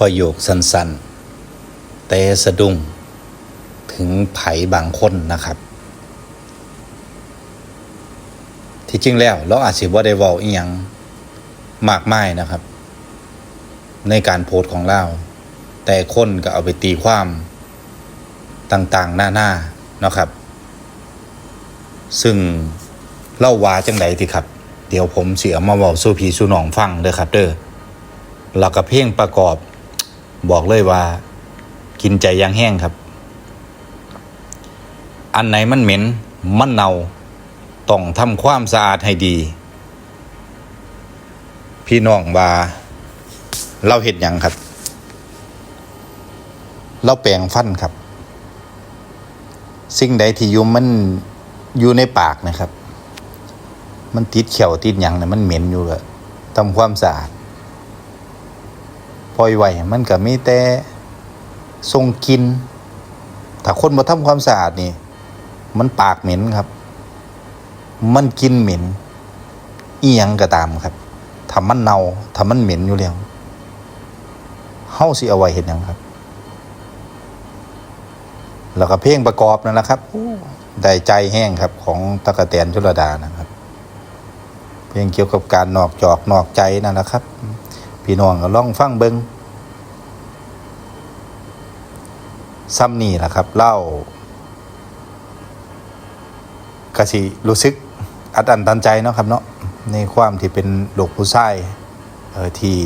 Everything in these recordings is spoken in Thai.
ประโยคสั้นๆ แต่สะดุ้งถึงไผบางคนนะครับ ที่จริงแล้วเราอาจสิบ่ได้ว้าอีหยังมากมายนะครับ ในการโพสต์ของเรา แต่คนก็เอาไปตีความต่างๆ หน้าๆนาะครับ ซึ่งเล่าว่าจังไดติครับ เดี๋ยวผมเสียมาเว้าสู่พี่สู่น้องฟังเด้อครับ เด้อแล้วก็เพลงประกอบ บอกเลยว่า กินใจยังแห้งครับ อันไหนมันเหม็น มันเน่าต้องทำความสะอาดให้ดี พี่น้องว่าเราเห็ดยังครับ เราแปลงฟันครับ สิ่งใดที่อยู่มันอยู่ในปากนะครับ มันติดเขียวติดหยังเนี่ยมันเหม็นอยู่อะทำความสะอาด ปล่อยไว้มันก็มีแต่ทรงกิน ถ้าคนมาทำความสะอาดนี่ มันปากเหม็นครับ มันกินเหม็นเอียงก็ตามครับถ้ามันเน่าถ้ามันเหม็นอยู่แล้วเฮาสิเอาไว้เห็นยังครับ แล้วก็เพลงประกอบนั่นแหละครับได้ใจแห้งครับ ของตะกะแตนชุลดานะครับ เพลงเกี่ยวกับการนอกจอกนอกใจนั่นแหละครับ พี่น้องก็ลองฟังเบิงซ้ำนี่แหละครับเล่ากสิรู้สึกอัดอันตันใจเนาะครับเนาะในความที่เป็นลูกผู้ชายเออที่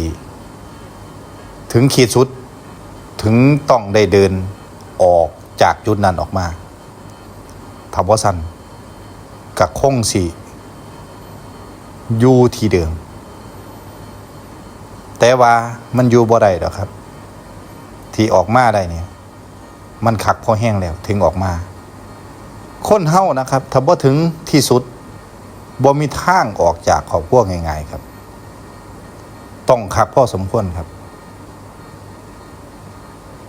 ถึงขีดสุดถึงต้องได้เดินออกจากจุดนั้นออกมาทำว่าสันกับคงสิอยู่ที่เดิม แต่ว่ามันอยู่บ่ได้ดอกครับ ที่ออกมาได้เนี่ย มันขักพอแห้งแล้วถึงออกมา คนเฮานะครับถ้าบ่ถึงที่สุดบ่มีทางออกจากครอบครัวง่ายๆครับ ต้องคักพ่อสมควรครับ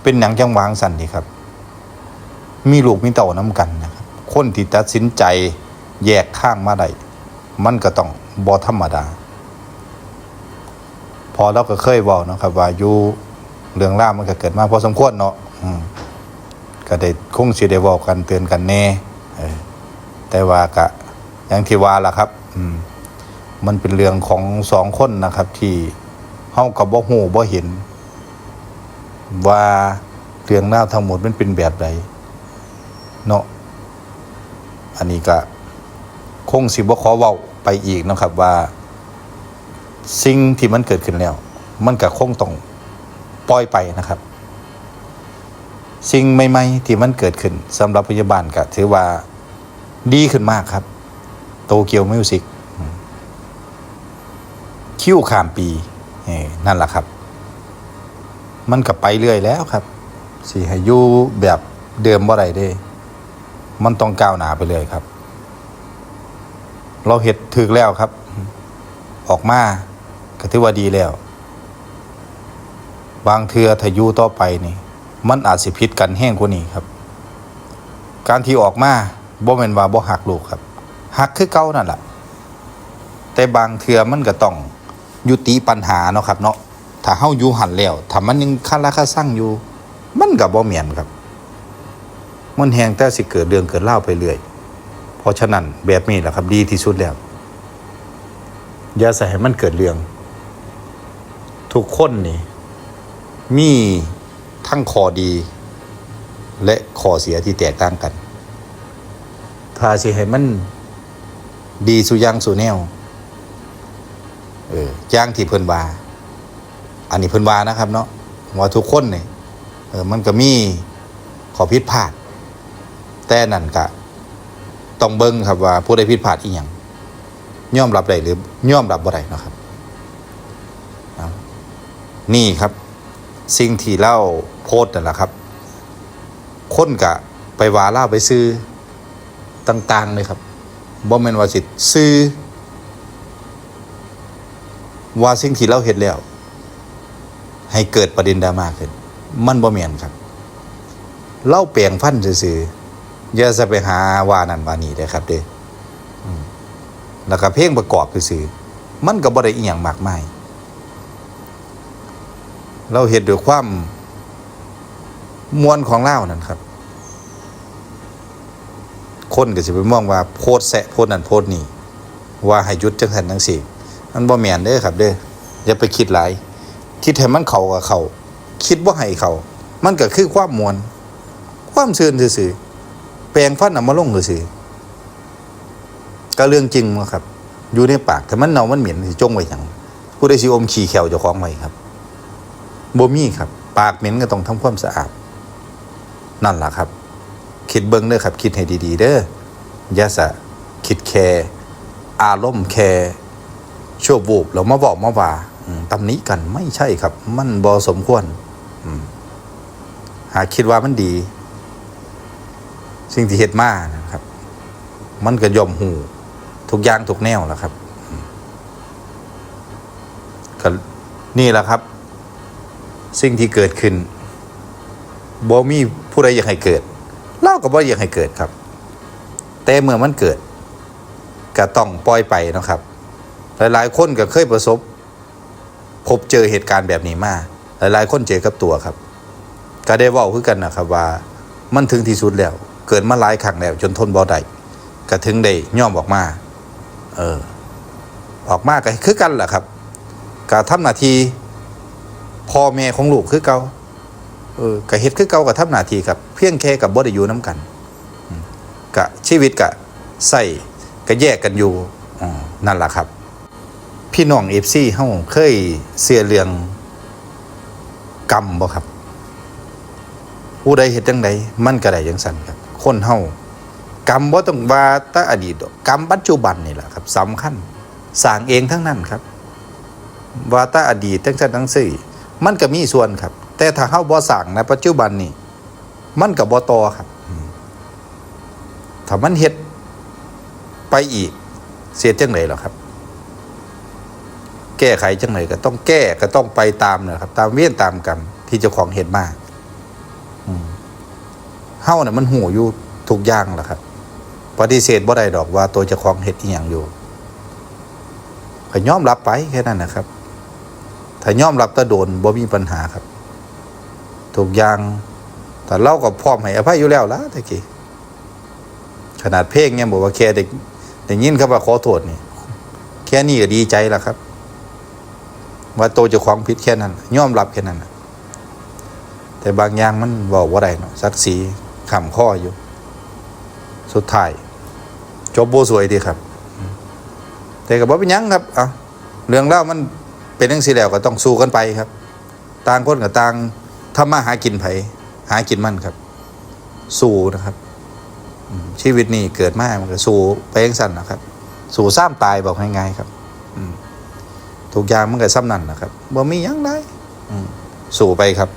เป็นหนังจังหวางสันดีครับ มีลูกมีเต่าน้ำกันนะครับ คนที่ตัดสินใจแยกข้างมาได้มันก็ต้องบ่ธรรมดา พอเราก็เคยบอกนาะครับว่าอยู่เรื่องล่ามันก็เกิดมาพอสมควรเนาะก็ได้คงสิได้บอกกันเตือนกันแน่แต่ว่าก็อย่างที่ว่าล่ะครับ อืม มันเป็นเรื่องของสองคนนะครับ ที่เฮากับบ่ฮู้บ่เห็น ว่าเรื่องราวทั้งหมดมันเป็นแบบใดเนาะอันนี้ก็คงสิบ่ขอเว้าไปอีกนะครับว่า สิ่งที่มันเกิดขึ้นแล้ว มันก็คงต้องปล่อยไปนะครับ สิ่งใหม่ๆที่มันเกิดขึ้นสำหรับพยาบาลก็ถือว่าดีขึ้นมากครับ โตเกียวมิวสิกคิ้วขามปีนั่นแหละครับ มันก็ไปเรื่อยแล้วครับสิให้อยู่แบบเดิมบ่ได้เด้ มันต้องก้าวหน้าไปเลยครับ เราเห็ดถึกแล้วครับ ออกมา ก็ถือว่าดีแล้ว บางเทือถ้าอยู่ต่อไปนี่ มันอาจสิผิดกันแห้งกว่านี้ครับ การที่ออกมาบ่แม่นว่าบ่หักลูกครับหักคือเก่านั่นแหละแต่บางเทือมันก็ต้องยุติปัญหาเนาะครับ เนาะถ้าเฮาอยู่หันแล้วถ้ามันยังคาราคาสั่งอยู่ มันก็บ่แม่นครับ มันแหงแต่สิเกิดเรื่องเกิดเล่าไปเรื่อยเพราะฉะนั้นแบบนี้แหละครับดีที่สุดแล้วอย่าใส่ให้มันเกิดเรื่อง ทุกคนนี่ มีทั้งข้อดี และข้อเสียที่แตกต่างกัน ถ้าสิให้มันดีสุยังสุแนวเออย่างที่เพิ่นว่า อันนี้เพิ่นว่านะครับ เนาะว่าทุกคนเนี่ยเออมันก็มีขอผิดพลาด แต่นั่นก็ต้องเบิ่งครับว่าผู้ใดผิดพลาดอีหยังย่อมรับได้หรือย่อมรับบ่ได้นะครับ นี่ครับ สิ่งที่เล่าโพสต์นั่นแหละครับ คนกะไปว่าเล่าไปซื้อต่าง ๆ เลยครับบ่แมนว่าสิซื้อ ว่าสิ่งที่เราเห็นแล้ว ให้เกิดประเด็นดราม่าขึ้น มันบ่แมนครับ เล่าแปลี่ยงฟันซื่อๆอย่าจะไปหาว่านั่นว่านี่เด้ครับเด้อแล้วก็เพลงประกอบซื่อๆมันก็บ่ได้อีหยังมากมาย เราเห็นด้วยความมวลของเล่านั่นครับ คนก็สิไปมองว่าโพดแสะโพดนั่นโพดนี่ว่าให้ยุดจังสันจังสี่มันบ่แมนเด้อครับ เด้ออย่าไปคิดหลาย คิดให้มันเข้ากับเขาคิดว่าให้เขา มันก็คือความมวลความซื่นซื่อแปลงฟันเอามาลงซื่อก็เรื่องจริงบ่ครับ อยู่ในปากแต่มันเน่ามันเหม็นจงไว้หยังผู้ใดสิอมขี้แขวเจ้าของไว้ครับ บ่มีครับ ปากเหม็นก็ต้องทำความสะอาด นั่นล่ะครับ คิดเบิ่งเด้อครับ คิดให้ดี ๆ เด้อย่าสะคิดแคร์อารมณ์แคร์ชั่ววูบแล้วมาบอกมาว่าตำหนิกันไม่ใช่ครับ มันบ่สมควรหากคิดว่ามันดี สิ่งที่เฮ็ดมานะครับ มันก็ย่อมหูทุกอย่างทุกแนวแล้วครับก็นี่แหละครับ สิ่งที่เกิดขึ้นบ่มีผู้ใดอยากให้เกิดเล่าก็บ่อยากให้เกิดครับ แต่เมื่อมันเกิดก็ต้องปล่อยไปนะครับ หลายๆ คนก็เคยประสบ พบเจอเหตุการณ์แบบนี้มาหลายๆ คนเจอกับตัวครับ ก็ได้เว้าคือกันนะครับว่า มันถึงที่สุดแล้ว เกิดมาหลายครั้งแล้ว จนทนบ่ได้ก็ถึงได้ย่อมออกมา เออ ออกมาก็คือกันแหละครับก็ทำหน้าที่ พ่อแม่ของลูกคือเก่าเออก็เฮ็ดคือเก่าก็ทำหน้าทีครับ เพียงแค่กับบ่ได้อยู่นํกันก็ชีวิตก็ใส่ก็แยกกันอยู่อนั่นแหละครับ พี่น้อง FC เฮาเคยเสียเรื่องกรรมบ่ครับ ผู้ใดเฮ็ดจังใดมันก็ได้จังซั่นครับ คนเฮากรรมบ่ต้องว่าแต่อดีตกรรมปัจจุบันนี่แหละครับสำคัญสร้างเองทั้งนั้นครับ ว่าแต่อดีตทั้งชั้นทั้งสี่ มันก็มีส่วนครับ แต่ถ้าเฮาบ่สร้างในปัจจุบันนี่มันก็บ่ต่อครับถ้ามันเฮ็ดไปอีก เสียจังได๋หรอครับ แก้ไขจังไดก็ต้องแก้ก็ต้องไปตามนะครับ ตามเวียนตามกรรมที่เจ้าของเฮ็ดมาอืมเฮาน่ะมันหูอยู่ทุกอย่างแหละครับปฏิเสธบ่ได้ดอกว่าตัวเจ้าของเฮ็ดอีหยังอยู่ก็ยอมรับไปแค่นั้นนะครับ ถ้ายอมรับแตะโดนบ่มีปัญหาครับทุกอย่างแต่เราก็พร้อมให้อภัยอยู่แล้วล่ะตะกี้ขนาดเพลงเนี่ยบอกว่าแค่ได้ได้ยินคำว่าขอโทษนี่แค่นี้ก็ดีใจแล้วครับ ว่าตัวเจ้าของผิดแค่นั้นยอมรับแค่นั้นแต่บางอย่างมันบอกว่าได้เนาะศักดิ์ศรีขำข้ออยู่ สุดท้าย จบโบสวยดีครับ แต่กับว่เป็นยังครับเอาเรื่องเล่ามัน เป็นเรื่องสี่แล้วก็ต้องสู้กันไปครับ ต่างคนกับต่างทำมาหากินไผหากินมันครับ สู้นะครับ ชีวิตนี่เกิดมามันก็สู้ไปเองสั้นนะครับ สู้ซ้ำตายบอกง่ายๆครับอืทุกอย่างมันก็ซ้ำนั่นนะครับบ่มียังได้สู้ไปครับ